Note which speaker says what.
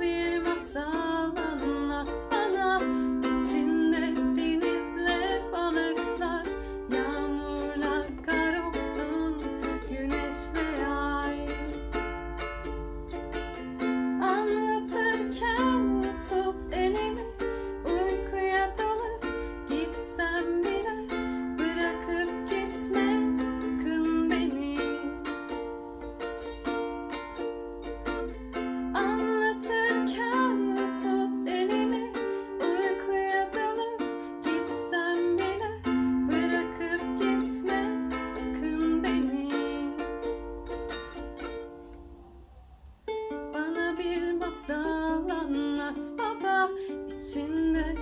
Speaker 1: Baba baba İçinde